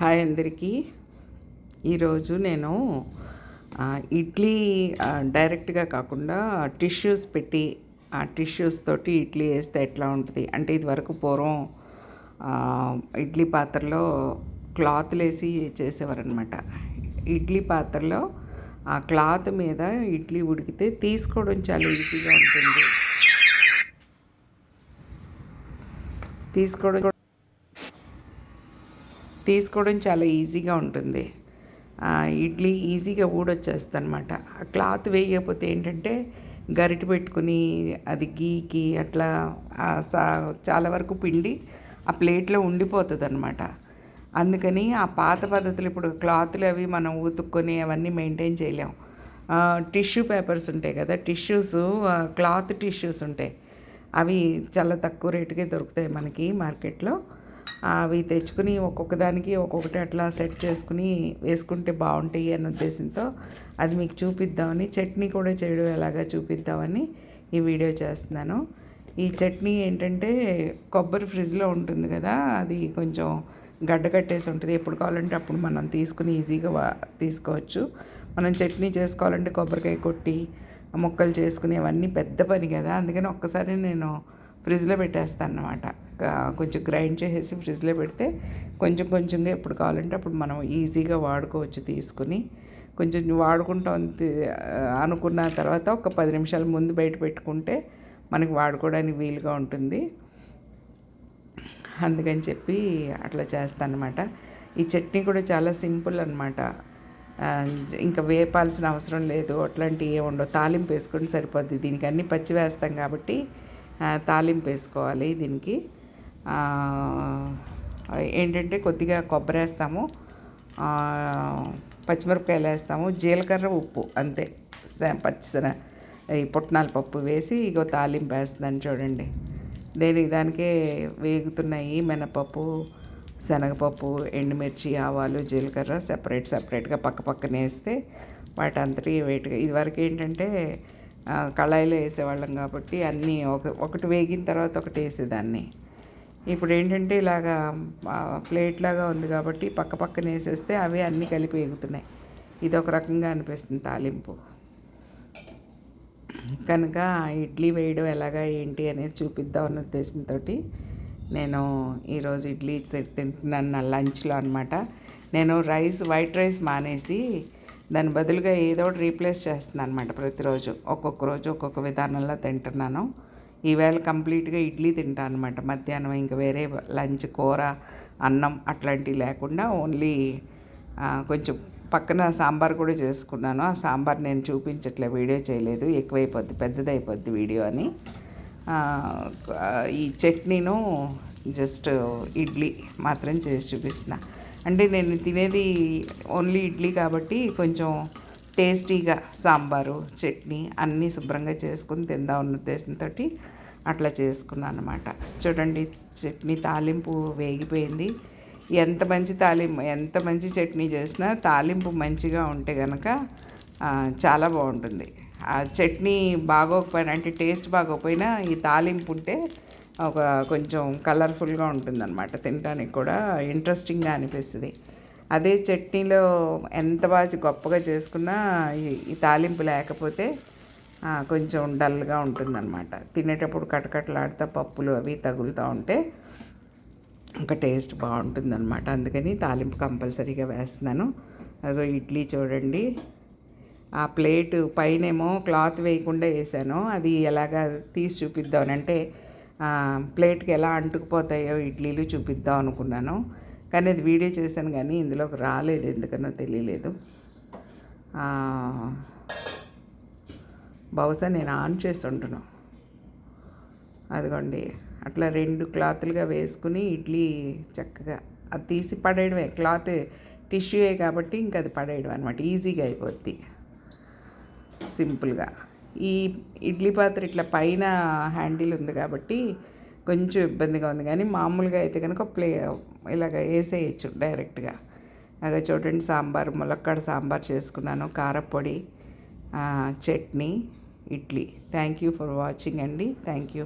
Hi అందరికీ. ఈరోజు నేను ఇడ్లీ డైరెక్ట్గా కాకుండా టిష్యూస్ పెట్టి ఆ టిష్యూస్ తోటి ఇడ్లీ వేస్తే ఎట్లా ఉంటుంది? అంటే ఇదివరకు పూర్వం ఇడ్లీ పాత్రలో క్లాత్లు వేసి చేసేవారనమాట ఇడ్లీ పాత్రలో ఆ క్లాత్ మీద ఇడ్లీ ఉడికితే తీసుకోవడం చాలా ఈజీగా ఉంటుంది. తీసుకోవడం తీసుకోవడం చాలా ఈజీగా ఉంటుంది. ఇడ్లీ ఈజీగా ఊడొచ్చేస్తుంది అనమాట ఆ క్లాత్ వేయకపోతే ఏంటంటే గరిటె పెట్టుకుని అది గీకి అట్లా సా చాలా వరకు పిండి ఆ ప్లేట్లో ఉండిపోతుంది అనమాట అందుకని ఆ పాత పద్ధతులు ఇప్పుడు క్లాత్లు అవి మనం ఉతుక్కొని అవన్నీ మెయింటైన్ చేయలేం. టిష్యూ పేపర్స్ ఉంటాయి కదా టిష్యూస్ క్లాత్ టిష్యూస్ ఉంటాయి. అవి చాలా తక్కువ రేటుకే దొరుకుతాయి మనకి మార్కెట్లో. అవి తెచ్చుకుని ఒక్కొక్క దానికి ఒక్కొక్కటి అట్లా సెట్ చేసుకుని వేసుకుంటే బాగుంటాయి అనే ఉద్దేశంతో అది మీకు చూపిద్దామని చట్నీ కూడా చేయడం ఎలాగా చూపిద్దామని ఈ వీడియో చేస్తున్నాను. ఈ చట్నీ ఏంటంటే కొబ్బరి ఫ్రిడ్జ్లో ఉంటుంది కదా అది కొంచెం గడ్డ కట్టేసి ఉంటుంది. ఎప్పుడు కావాలంటే అప్పుడు మనం తీసుకుని ఈజీగా తీసుకోవచ్చు. మనం చట్నీ చేసుకోవాలంటే కొబ్బరికాయ కొట్టి ముక్కలు చేసుకునేవన్నీ పెద్ద పని కదా. అందుకని ఒక్కసారి నేను ఫ్రిడ్జ్లో పెట్టేస్తాను అనమాట కొంచెం గ్రైండ్ చేసేసి ఫ్రిడ్జ్లో పెడితే కొంచెం కొంచెంగా ఎప్పుడు కావాలంటే అప్పుడు మనం ఈజీగా వాడుకోవచ్చు తీసుకుని. కొంచెం వాడుకుంటాం అనుకున్న తర్వాత ఒక పది నిమిషాల ముందు బయట పెట్టుకుంటే మనకి వాడుకోవడానికి వీలుగా ఉంటుంది. అందుకని చెప్పి అట్లా చేస్తానమాట ఈ చట్నీ కూడా చాలా సింపుల్ అనమాట ఇంకా వేపాల్సిన అవసరం లేదు అట్లాంటివి ఏమి ఉండవు. తాలింపు వేసుకొని సరిపోద్ది. దీనికి అన్ని పచ్చి వేస్తాం కాబట్టి తాలింపు వేసుకోవాలి దీనికి. ఏంటంటే కొద్దిగా కొబ్బరి వేస్తాము. పచ్చిమిరపకాయలు వేస్తాము. జీలకర్ర ఉప్పు అంతే. సే- పచ్చిసన ఈ పుట్నాల పప్పు వేసి ఇగో తాలింపు వేస్తుందని చూడండి. దేనికి దానికే వేగుతున్నాయి మినపప్పు శనగపప్పు ఎండుమిర్చి ఆవాలు జీలకర్ర సెపరేట్ సెపరేట్గా పక్క పక్కన వేస్తే వాటి అంతటి వేటిగా. ఇదివరకు ఏంటంటే కళాయిలో వేసేవాళ్ళం కాబట్టి అన్నీ ఒక ఒకటి వేగిన తర్వాత ఒకటి వేసేదాన్ని. ఇప్పుడు ఏంటంటే ఇలాగా ప్లేట్ లాగా ఉంది కాబట్టి పక్క పక్కన వేసేస్తే అవి అన్నీ కలిపి ఎగుతున్నాయి. ఇది ఒక రకంగా అనిపిస్తుంది తాలింపు. కనుక ఇడ్లీ వేయడం ఎలాగా ఏంటి అనేది చూపిద్దాం అన్న ఉద్దేశంతో నేను ఈరోజు ఇడ్లీ తి- తింటున్నాను నా లంచ్లో అనమాట నేను రైస్ వైట్ రైస్ మానేసి దాని బదులుగా ఏదో ఒకటి రీప్లేస్ చేస్తున్నాను అనమాట ప్రతిరోజు. ఒక్కొక్క రోజు ఒక్కొక్క విధానంలో తింటున్నాను. ఈవేళ కంప్లీట్గా ఇడ్లీ తింటాను అనమాట మధ్యాహ్నం ఇంకా వేరే లంచ్ కూర అన్నం అట్లాంటివి లేకుండా ఓన్లీ కొంచెం పక్కన సాంబార్ కూడా చేసుకున్నాను. ఆ సాంబార్ నేను చూపించట్లే వీడియో చేయలేదు. ఎక్కువైపోద్ది పెద్దదైపోద్ది వీడియో అని. ఈ చట్నీను జస్ట్ ఇడ్లీ మాత్రం చేసి చూపిస్తున్నా. అంటే నేను తినేది ఓన్లీ ఇడ్లీ కాబట్టి కొంచెం టేస్టీగా సాంబారు చట్నీ అన్నీ శుభ్రంగా చేసుకుని తిందాం ఉన్న ఉద్దేశంతో అట్లా చేసుకున్నాను అనమాట చూడండి చట్నీ తాలింపు వేగిపోయింది. ఎంత మంచి తాలింపు ఎంత మంచి చట్నీ చేసినా తాలింపు మంచిగా ఉంటే కనుక చాలా బాగుంటుంది. ఆ చట్నీ బాగోకపోయినా అంటే టేస్ట్ బాగోకపోయినా ఈ తాలింపు ఉంటే ఒక కొంచెం కలర్ఫుల్గా ఉంటుందన్నమాట. తినడానికి కూడా ఇంట్రెస్టింగ్గా అనిపిస్తుంది. అదే చట్నీలో ఎంత బాగా గొప్పగా చేసుకున్నా ఈ- ఈ తాలింపు లేకపోతే కొంచెం డల్గా ఉంటుందన్నమాట. తినేటప్పుడు కటకటలాడుతా పప్పులు అవి తగులుతూ ఉంటే ఇంకా టేస్ట్ బాగుంటుందన్నమాట. అందుకని తాలింపు కంపల్సరీగా వేస్తున్నాను. అదో ఇడ్లీ చూడండి. ఆ ప్లేట్ పైనేమో క్లాత్ వేయకుండా వేసాను. అది ఎలాగా తీసి చూపిద్దామనంటే ప్లేట్కి ఎలా అంటుకుపోతాయో ఇడ్లీలు చూపిద్దాం అనుకున్నాను. కానీ అది వీడియో చేశాను కానీ ఇందులోకి రాలేదు ఎందుకన్నా తెలియలేదు. బహుశా నేను ఆన్ చేసి ఉంటున్నాను అదిగోండి అట్లా రెండు క్లాతులుగా వేసుకుని ఇడ్లీ చక్కగా అది తీసి పడేయడమే. క్లాత్ టిష్యూయే కాబట్టి ఇంక అది పడేయడం అనమాట ఈజీగా అయిపోద్ది. సింపుల్గా. ఈ ఇడ్లీ పాత్ర ఇట్లా పైన హ్యాండిల్ ఉంది కాబట్టి కొంచెం ఇబ్బందిగా ఉంది. కానీ మామూలుగా అయితే కనుక ప్లే ఇలాగ వేసేయచ్చు డైరెక్ట్గా. అలాగే చూడండి సాంబార్ ములక్కాడ సాంబార్ చేసుకున్నాను కారపొడి chutney idli. Thank you for watching అండి. Thank you